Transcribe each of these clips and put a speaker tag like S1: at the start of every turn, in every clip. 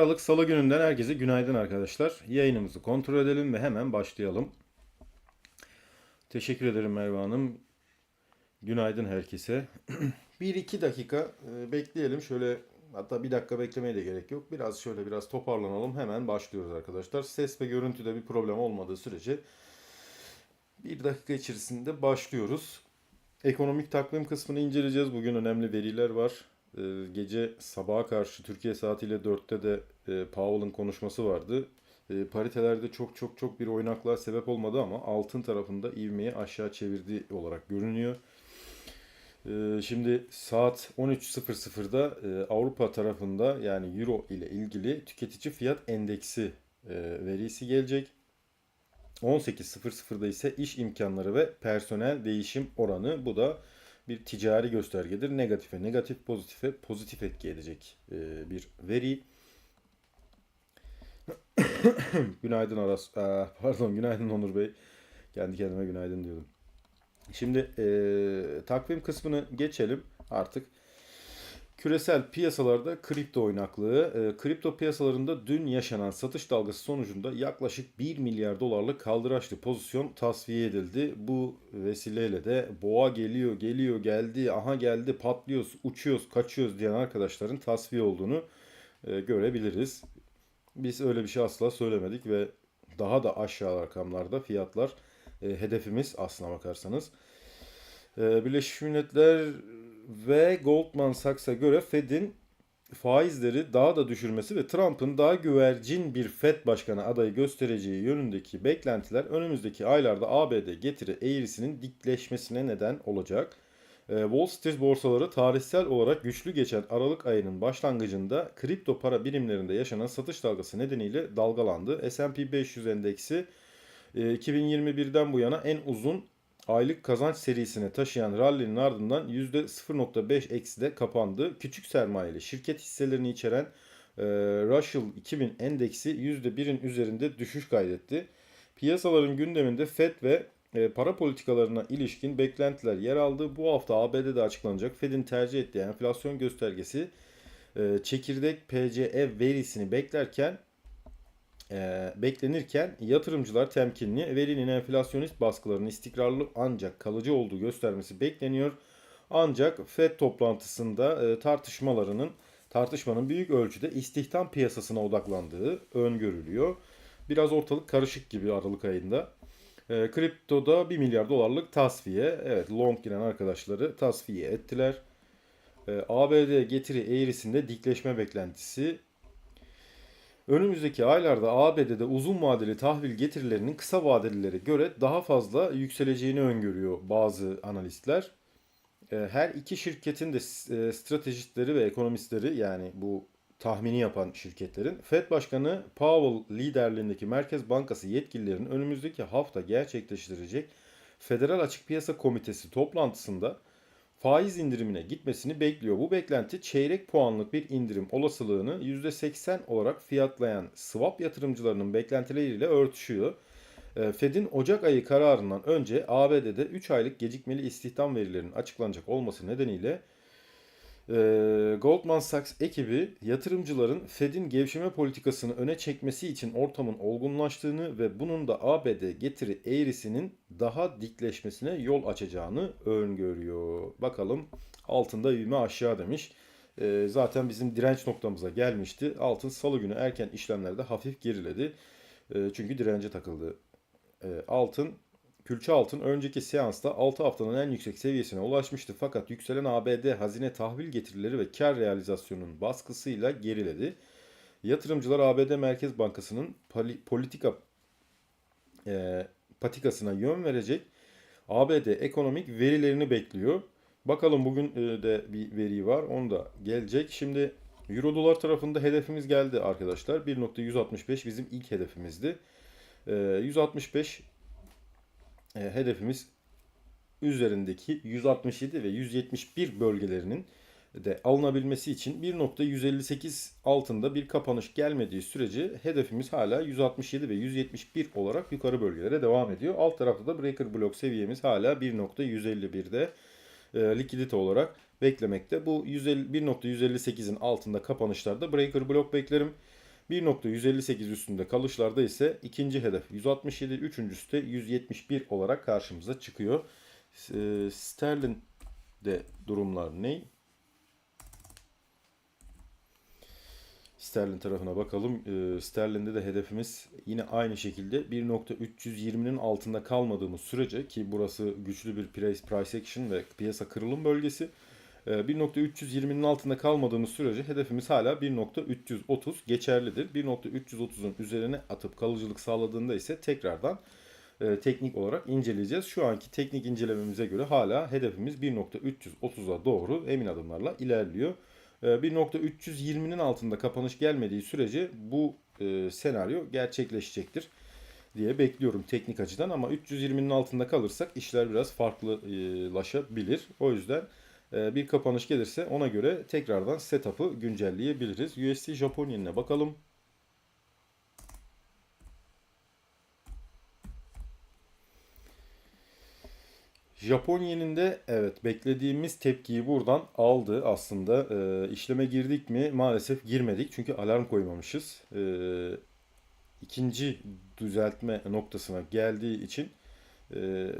S1: Aralık Salı gününden herkese günaydın arkadaşlar. Yayınımızı kontrol edelim ve hemen başlayalım. Teşekkür ederim Merve Hanım. Günaydın herkese. 1-2 dakika e, bekleyelim. Şöyle hatta bir dakika beklemeye de gerek yok. Biraz şöyle biraz toparlanalım. Hemen başlıyoruz arkadaşlar. Ses ve görüntüde bir problem olmadığı sürece bir dakika içerisinde başlıyoruz. Ekonomik takvim kısmını inceleyeceğiz. Bugün önemli veriler var. Ee, Gece sabaha karşı Türkiye saatiyle 4'te de e, Powell'ın konuşması vardı. E, Paritelerde çok çok çok bir oynaklığa sebep olmadı ama altın tarafında ivmeyi aşağı çevirdi olarak görünüyor. E, Şimdi saat 13.00'da e, Avrupa tarafında yani Euro ile ilgili tüketici fiyat endeksi e, verisi gelecek. 18.00'da ise iş imkanları ve personel değişim oranı. Bu da bir ticari göstergedir. Negatife negatif, pozitife pozitif etki edecek e, bir veri. Günaydın Aras, Aa, pardon günaydın Onur Bey. Kendi kendime günaydın diyordum. Şimdi e, takvim kısmını geçelim artık. Küresel piyasalarda kripto oynaklığı, e, kripto piyasalarında dün yaşanan satış dalgası sonucunda yaklaşık 1 milyar dolarlık kaldıraçlı pozisyon tasfiye edildi. Bu vesileyle de boğa geliyor, geliyor, geldi, aha geldi, patlıyoruz, uçuyoruz, kaçıyoruz diyen arkadaşların tasfiye olduğunu e, görebiliriz. Biz öyle bir şey asla söylemedik ve daha da aşağı rakamlarda fiyatlar e, hedefimiz aslına bakarsanız. E, Birleşmiş Milletler ve Goldman Sachs'a göre Fed'in faizleri daha da düşürmesi ve Trump'ın daha güvercin bir Fed başkanı adayı göstereceği yönündeki beklentiler önümüzdeki aylarda ABD getiri eğrisinin dikleşmesine neden olacak. Ee, Wall Street borsaları tarihsel olarak güçlü geçen Aralık ayının başlangıcında kripto para birimlerinde yaşanan satış dalgası nedeniyle dalgalandı. S&P 500 endeksi e, 2021'den bu yana en uzun aylık kazanç serisine taşıyan rally'nin ardından %0.5 ekside kapandı. Küçük sermayeli şirket hisselerini içeren e, Russell 2000 endeksi %1'in üzerinde düşüş kaydetti. Piyasaların gündeminde Fed ve e, para politikalarına ilişkin beklentiler yer aldı. Bu hafta ABD'de açıklanacak Fed'in tercih ettiği enflasyon göstergesi e, çekirdek PCE verisini beklerken e, beklenirken yatırımcılar temkinli verinin enflasyonist baskılarının istikrarlı ancak kalıcı olduğu göstermesi bekleniyor. Ancak FED toplantısında e, tartışmalarının tartışmanın büyük ölçüde istihdam piyasasına odaklandığı öngörülüyor. Biraz ortalık karışık gibi Aralık ayında. E, kriptoda 1 milyar dolarlık tasfiye. Evet long giren arkadaşları tasfiye ettiler. E, ABD getiri eğrisinde dikleşme beklentisi Önümüzdeki aylarda ABD'de uzun vadeli tahvil getirilerinin kısa vadelilere göre daha fazla yükseleceğini öngörüyor bazı analistler. Ee, Her iki şirketin de e, stratejistleri ve ekonomistleri yani bu tahmini yapan şirketlerin Fed Başkanı Powell liderliğindeki Merkez Bankası yetkililerinin önümüzdeki hafta gerçekleştirecek Federal Açık Piyasa Komitesi toplantısında faiz indirimine gitmesini bekliyor. Bu beklenti çeyrek puanlık bir indirim olasılığını %80 olarak fiyatlayan swap yatırımcılarının beklentileriyle örtüşüyor. E, Fed'in Ocak ayı kararından önce ABD'de 3 aylık gecikmeli istihdam verilerinin açıklanacak olması nedeniyle e, Goldman Sachs ekibi yatırımcıların Fed'in gevşeme politikasını öne çekmesi için ortamın olgunlaştığını ve bunun da ABD getiri eğrisinin daha dikleşmesine yol açacağını öngörüyor. Bakalım altında ivme aşağı demiş. E, zaten bizim direnç noktamıza gelmişti. Altın salı günü erken işlemlerde hafif geriledi. E, çünkü dirence takıldı. E, altın Külçe altın önceki seansta 6 haftanın en yüksek seviyesine ulaşmıştı fakat yükselen ABD hazine tahvil getirileri ve kar realizasyonunun baskısıyla geriledi. Yatırımcılar ABD Merkez Bankası'nın poli- politika e, patikasına yön verecek ABD ekonomik verilerini bekliyor. Bakalım bugün e, de bir veri var. Onu da gelecek. Şimdi Euro dolar tarafında hedefimiz geldi arkadaşlar. 1.165 bizim ilk hedefimizdi. E, 165 e, hedefimiz üzerindeki 167 ve 171 bölgelerinin de alınabilmesi için 1.158 altında bir kapanış gelmediği sürece hedefimiz hala 167 ve 171 olarak yukarı bölgelere devam ediyor. Alt tarafta da breaker block seviyemiz hala 1.151'de e, likidite olarak beklemekte. Bu 150 1.158'in altında kapanışlarda breaker block beklerim. 1.158 üstünde kalışlarda ise ikinci hedef 167, üçüncüsü de 171 olarak karşımıza çıkıyor. E, Sterlin'de durumlar ne? Sterlin tarafına bakalım. E, Sterlin'de de hedefimiz yine aynı şekilde 1.320'nin altında kalmadığımız sürece ki burası güçlü bir price, price action ve piyasa kırılım bölgesi. E, 1.320'nin altında kalmadığımız sürece hedefimiz hala 1.330 geçerlidir. 1.330'un üzerine atıp kalıcılık sağladığında ise tekrardan e, teknik olarak inceleyeceğiz. Şu anki teknik incelememize göre hala hedefimiz 1.330'a doğru emin adımlarla ilerliyor. E, 1.320'nin altında kapanış gelmediği sürece bu e, senaryo gerçekleşecektir diye bekliyorum teknik açıdan ama 320'nin altında kalırsak işler biraz farklılaşabilir. O yüzden bir kapanış gelirse ona göre tekrardan setup'ı güncelleyebiliriz. USD Japon bakalım. Japon yeninde evet beklediğimiz tepkiyi buradan aldı aslında. Ee, işleme girdik mi? Maalesef girmedik çünkü alarm koymamışız. Ee, ikinci düzeltme noktasına geldiği için e,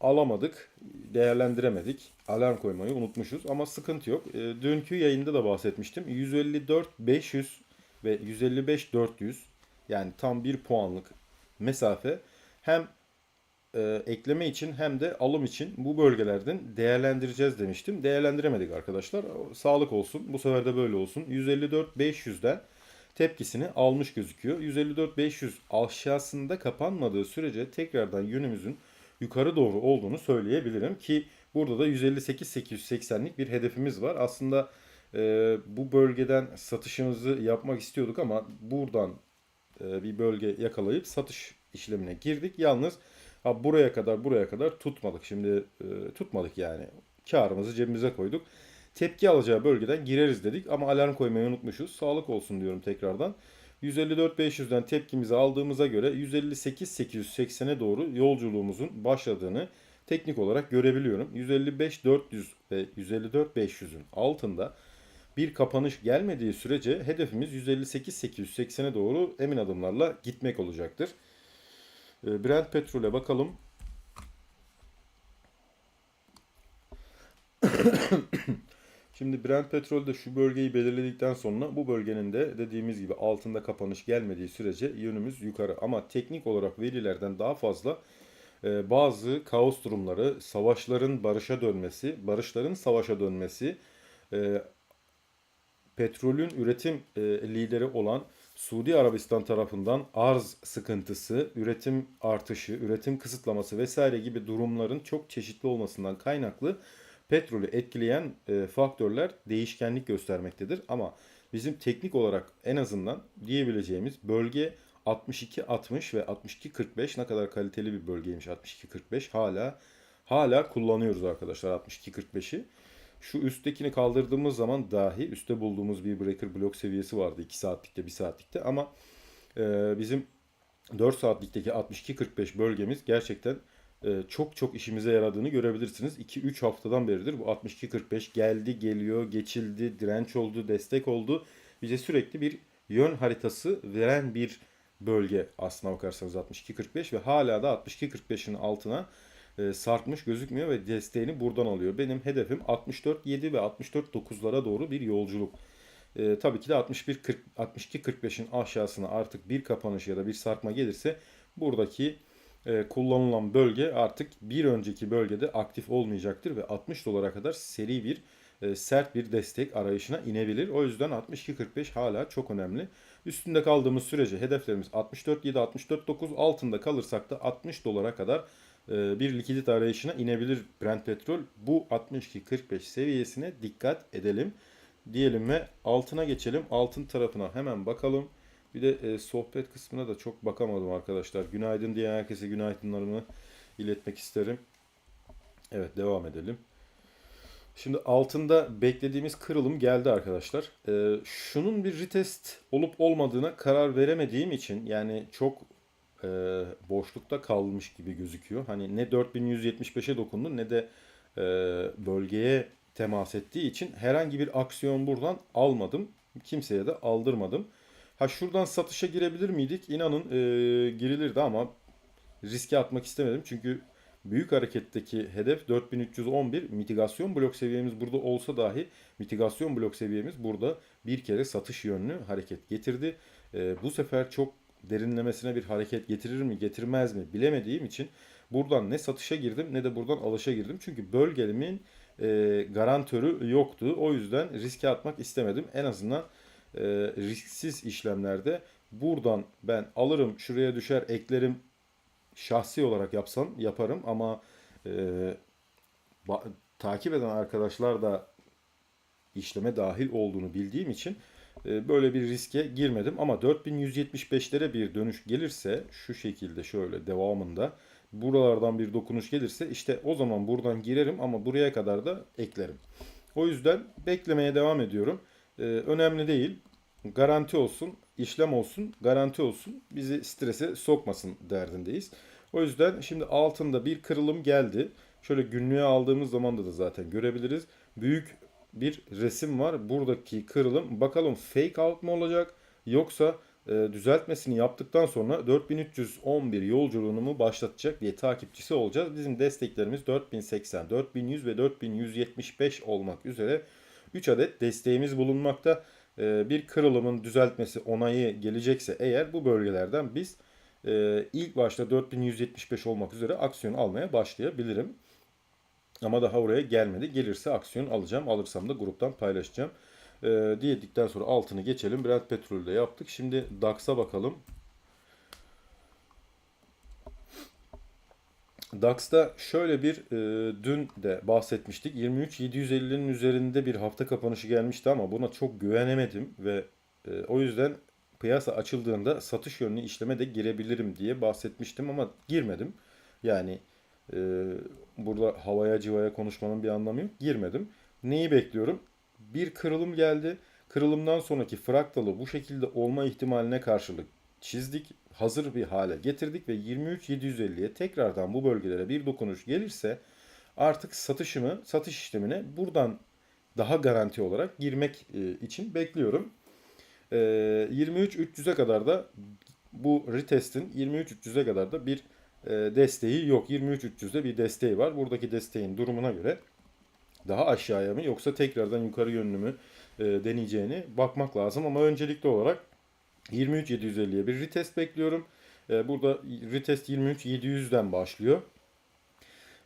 S1: alamadık, değerlendiremedik. Alarm koymayı unutmuşuz ama sıkıntı yok. E, dünkü yayında da bahsetmiştim. 154 500 ve 155 400 yani tam bir puanlık mesafe hem e, ekleme için hem de alım için bu bölgelerden değerlendireceğiz demiştim. Değerlendiremedik arkadaşlar. Sağlık olsun. Bu sefer de böyle olsun. 154 500'den tepkisini almış gözüküyor. 154 500 aşağısında kapanmadığı sürece tekrardan yönümüzün yukarı doğru olduğunu söyleyebilirim ki burada da 158 880'lik bir hedefimiz var. Aslında e, bu bölgeden satışımızı yapmak istiyorduk ama buradan e, bir bölge yakalayıp satış işlemine girdik. Yalnız ha, buraya kadar buraya kadar tutmadık. Şimdi e, tutmadık yani. Karımızı cebimize koyduk. Tepki alacağı bölgeden gireriz dedik ama alarm koymayı unutmuşuz. Sağlık olsun diyorum tekrardan. 154-500'den tepkimizi aldığımıza göre 158-880'e doğru yolculuğumuzun başladığını teknik olarak görebiliyorum. 155-400 ve 154-500'ün altında bir kapanış gelmediği sürece hedefimiz 158-880'e doğru emin adımlarla gitmek olacaktır. Ee, Brent petrole bakalım. Şimdi Brent petrolde şu bölgeyi belirledikten sonra bu bölgenin de dediğimiz gibi altında kapanış gelmediği sürece yönümüz yukarı. Ama teknik olarak verilerden daha fazla e, bazı kaos durumları, savaşların barışa dönmesi, barışların savaşa dönmesi, e, petrolün üretim e, lideri olan Suudi Arabistan tarafından arz sıkıntısı, üretim artışı, üretim kısıtlaması vesaire gibi durumların çok çeşitli olmasından kaynaklı petrolü etkileyen e, faktörler değişkenlik göstermektedir. Ama bizim teknik olarak en azından diyebileceğimiz bölge 62-60 ve 62-45 ne kadar kaliteli bir bölgeymiş 62-45 hala hala kullanıyoruz arkadaşlar 62-45'i. Şu üsttekini kaldırdığımız zaman dahi üstte bulduğumuz bir breaker blok seviyesi vardı 2 saatlikte 1 saatlikte ama e, bizim 4 saatlikteki 62-45 bölgemiz gerçekten çok çok işimize yaradığını görebilirsiniz. 2-3 haftadan beridir bu 62-45 geldi, geliyor, geçildi, direnç oldu, destek oldu. Bize sürekli bir yön haritası veren bir bölge aslına bakarsanız 62-45 ve hala da 62-45'in altına e, sarkmış gözükmüyor ve desteğini buradan alıyor. Benim hedefim 64-7 ve 64-9'lara doğru bir yolculuk. E, tabii ki de 61-62-45'in aşağısına artık bir kapanış ya da bir sarkma gelirse buradaki e, kullanılan bölge artık bir önceki bölgede aktif olmayacaktır ve 60 dolara kadar seri bir e, sert bir destek arayışına inebilir. O yüzden 62.45 hala çok önemli. Üstünde kaldığımız sürece hedeflerimiz 64.7, 64.9 altında kalırsak da 60 dolara kadar e, bir likidit arayışına inebilir Brent petrol. Bu 62.45 seviyesine dikkat edelim diyelim ve altına geçelim. Altın tarafına hemen bakalım. Bir de e, sohbet kısmına da çok bakamadım arkadaşlar. Günaydın diye herkese günaydınlarımı iletmek isterim. Evet devam edelim. Şimdi altında beklediğimiz kırılım geldi arkadaşlar. Ee, şunun bir retest olup olmadığına karar veremediğim için yani çok e, boşlukta kalmış gibi gözüküyor. Hani ne 4175'e dokundu ne de e, bölgeye temas ettiği için herhangi bir aksiyon buradan almadım. Kimseye de aldırmadım. Ha şuradan satışa girebilir miydik? İnanın e, girilirdi ama riske atmak istemedim. Çünkü büyük hareketteki hedef 4311 mitigasyon blok seviyemiz burada olsa dahi mitigasyon blok seviyemiz burada bir kere satış yönlü hareket getirdi. E, bu sefer çok derinlemesine bir hareket getirir mi getirmez mi bilemediğim için buradan ne satışa girdim ne de buradan alışa girdim. Çünkü bölgelimin e, garantörü yoktu. O yüzden riske atmak istemedim. En azından e, risksiz işlemlerde buradan ben alırım şuraya düşer eklerim şahsi olarak yapsam yaparım ama e, takip eden arkadaşlar da işleme dahil olduğunu bildiğim için e, böyle bir riske girmedim ama 4175'lere bir dönüş gelirse şu şekilde şöyle devamında buralardan bir dokunuş gelirse işte o zaman buradan girerim ama buraya kadar da eklerim. O yüzden beklemeye devam ediyorum. E, önemli değil. Garanti olsun, işlem olsun, garanti olsun. Bizi strese sokmasın derdindeyiz. O yüzden şimdi altında bir kırılım geldi. Şöyle günlüğe aldığımız zaman da, da zaten görebiliriz. Büyük bir resim var. Buradaki kırılım bakalım fake out mu olacak yoksa e, düzeltmesini yaptıktan sonra 4311 yolculuğunu mu başlatacak diye takipçisi olacağız. Bizim desteklerimiz 4080, 4100 ve 4175 olmak üzere 3 adet desteğimiz bulunmakta. E, bir kırılımın düzeltmesi onayı gelecekse eğer bu bölgelerden biz e, ilk başta 4175 olmak üzere aksiyon almaya başlayabilirim. Ama daha oraya gelmedi. Gelirse aksiyon alacağım. Alırsam da gruptan paylaşacağım. Ee, diyedikten sonra altını geçelim. Brent petrolü de yaptık. Şimdi DAX'a bakalım. DAX'ta şöyle bir e, dün de bahsetmiştik. 23.750'nin üzerinde bir hafta kapanışı gelmişti ama buna çok güvenemedim ve e, o yüzden piyasa açıldığında satış yönlü işleme de girebilirim diye bahsetmiştim ama girmedim. Yani e, burada havaya civaya konuşmanın bir anlamı yok. Girmedim. Neyi bekliyorum? Bir kırılım geldi. Kırılımdan sonraki fraktalı bu şekilde olma ihtimaline karşılık çizdik. Hazır bir hale getirdik ve 23.750'ye tekrardan bu bölgelere bir dokunuş gelirse artık satışımı, satış işlemine buradan daha garanti olarak girmek e, için bekliyorum. E, 23.300'e kadar da bu retestin 23.300'e kadar da bir e, desteği yok. 23.300'de bir desteği var. Buradaki desteğin durumuna göre daha aşağıya mı yoksa tekrardan yukarı yönlü mü e, deneyeceğini bakmak lazım. Ama öncelikli olarak 23.750'ye bir retest bekliyorum. E, burada retest 23.700'den başlıyor.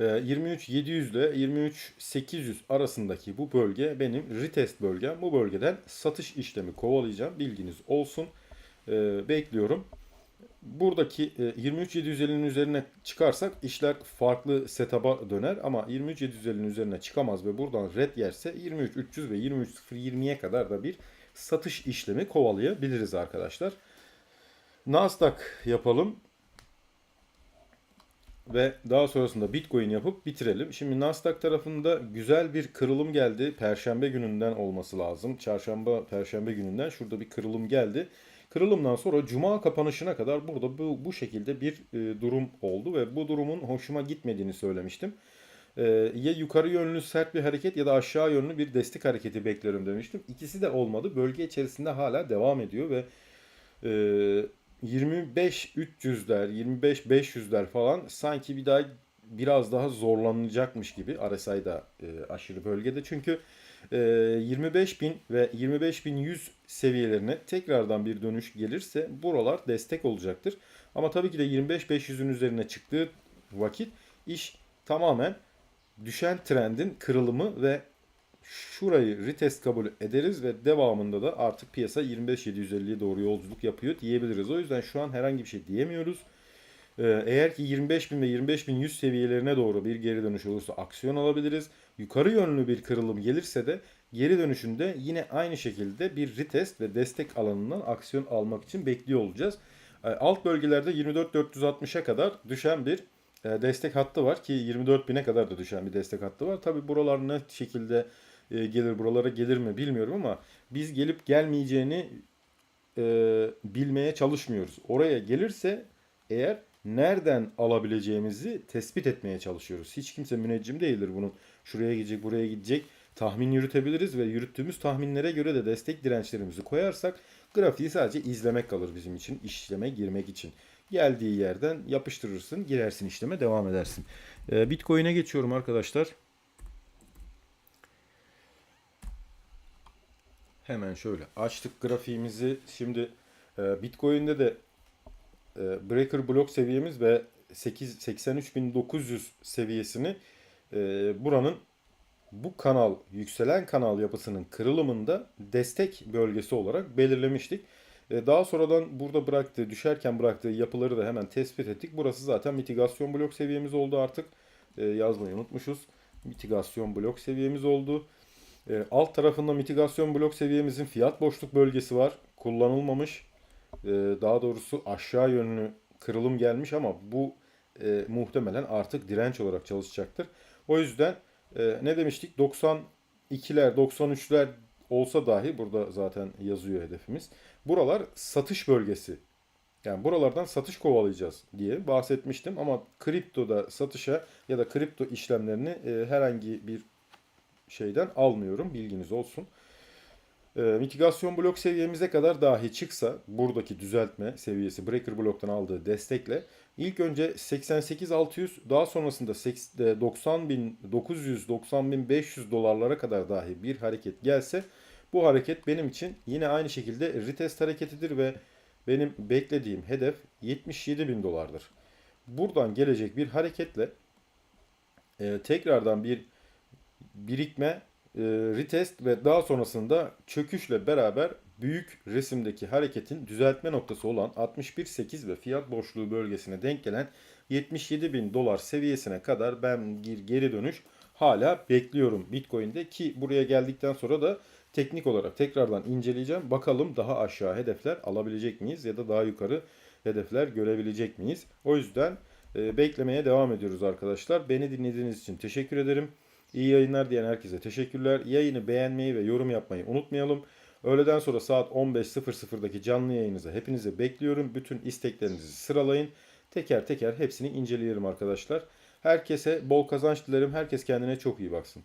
S1: E, 23.700 ile 23.800 arasındaki bu bölge benim retest bölgem. Bu bölgeden satış işlemi kovalayacağım. Bilginiz olsun. E, bekliyorum. Buradaki e, 23.750'nin üzerine çıkarsak işler farklı setup'a döner ama 23.750'nin üzerine çıkamaz ve buradan red yerse 23.300 ve 23.020'ye kadar da bir satış işlemi kovalayabiliriz arkadaşlar. Nasdaq yapalım ve daha sonrasında Bitcoin yapıp bitirelim. Şimdi Nasdaq tarafında güzel bir kırılım geldi. Perşembe gününden olması lazım. Çarşamba, Perşembe gününden şurada bir kırılım geldi. Kırılımdan sonra cuma kapanışına kadar burada bu, bu şekilde bir e, durum oldu ve bu durumun hoşuma gitmediğini söylemiştim. E, ya yukarı yönlü sert bir hareket ya da aşağı yönlü bir destek hareketi beklerim demiştim. İkisi de olmadı. Bölge içerisinde hala devam ediyor ve e, 25-300'ler, 25-500'ler falan sanki bir daha biraz daha zorlanacakmış gibi RSI'da e, aşırı bölgede. Çünkü e, 25.000 ve 25.100 seviyelerine tekrardan bir dönüş gelirse buralar destek olacaktır. Ama tabii ki de 25-500'ün üzerine çıktığı vakit iş tamamen düşen trendin kırılımı ve şurayı retest kabul ederiz ve devamında da artık piyasa 25.750'ye doğru yolculuk yapıyor diyebiliriz. O yüzden şu an herhangi bir şey diyemiyoruz. Ee, Eğer ki 25.000 ve 25.100 seviyelerine doğru bir geri dönüş olursa aksiyon alabiliriz. Yukarı yönlü bir kırılım gelirse de geri dönüşünde yine aynı şekilde bir retest ve destek alanından aksiyon almak için bekliyor olacağız. Ee, Alt bölgelerde 24.460'a kadar düşen bir destek hattı var ki 24.000'e kadar da düşen bir destek hattı var. Tabi buralar ne şekilde e, gelir buralara gelir mi bilmiyorum ama biz gelip gelmeyeceğini e, bilmeye çalışmıyoruz. Oraya gelirse eğer nereden alabileceğimizi tespit etmeye çalışıyoruz. Hiç kimse müneccim değildir bunun. Şuraya gidecek, buraya gidecek tahmin yürütebiliriz ve yürüttüğümüz tahminlere göre de destek dirençlerimizi koyarsak Grafiği sadece izlemek kalır bizim için. işleme girmek için. Geldiği yerden yapıştırırsın, girersin işleme, devam edersin. Ee, Bitcoin'e geçiyorum arkadaşlar. Hemen şöyle açtık grafiğimizi. Şimdi e, Bitcoin'de de e, breaker blok seviyemiz ve 8 83.900 seviyesini e, buranın bu kanal yükselen kanal yapısının kırılımında destek bölgesi olarak belirlemiştik. E, Daha sonradan burada bıraktığı, düşerken bıraktığı yapıları da hemen tespit ettik. Burası zaten mitigasyon blok seviyemiz oldu artık. E, Yazmayı unutmuşuz. Mitigasyon blok seviyemiz oldu. E, Alt tarafında mitigasyon blok seviyemizin fiyat boşluk bölgesi var. Kullanılmamış. Daha doğrusu aşağı yönlü kırılım gelmiş ama bu muhtemelen artık direnç olarak çalışacaktır. O yüzden ne demiştik? 92'ler, 93'ler olsa dahi burada zaten yazıyor hedefimiz. Buralar satış bölgesi. Yani buralardan satış kovalayacağız diye bahsetmiştim ama kriptoda satışa ya da kripto işlemlerini e, herhangi bir şeyden almıyorum. Bilginiz olsun. E, mitigasyon blok seviyemize kadar dahi çıksa buradaki düzeltme seviyesi breaker bloktan aldığı destekle ilk önce 88.600 daha sonrasında 90.900 90.500 dolarlara kadar dahi bir hareket gelse bu hareket benim için yine aynı şekilde retest hareketidir ve benim beklediğim hedef 77.000 dolardır. Buradan gelecek bir hareketle e, tekrardan bir birikme, e, retest ve daha sonrasında çöküşle beraber büyük resimdeki hareketin düzeltme noktası olan 61.8 ve fiyat boşluğu bölgesine denk gelen 77 bin dolar seviyesine kadar ben geri dönüş hala bekliyorum Bitcoin'de ki buraya geldikten sonra da teknik olarak tekrardan inceleyeceğim. Bakalım daha aşağı hedefler alabilecek miyiz ya da daha yukarı hedefler görebilecek miyiz? O yüzden e, beklemeye devam ediyoruz arkadaşlar. Beni dinlediğiniz için teşekkür ederim. İyi yayınlar diyen herkese teşekkürler. Yayını beğenmeyi ve yorum yapmayı unutmayalım. Öğleden sonra saat 15.00'daki canlı yayınıza hepinize bekliyorum. Bütün isteklerinizi sıralayın. Teker teker hepsini inceleyelim arkadaşlar. Herkese bol kazanç dilerim. Herkes kendine çok iyi baksın.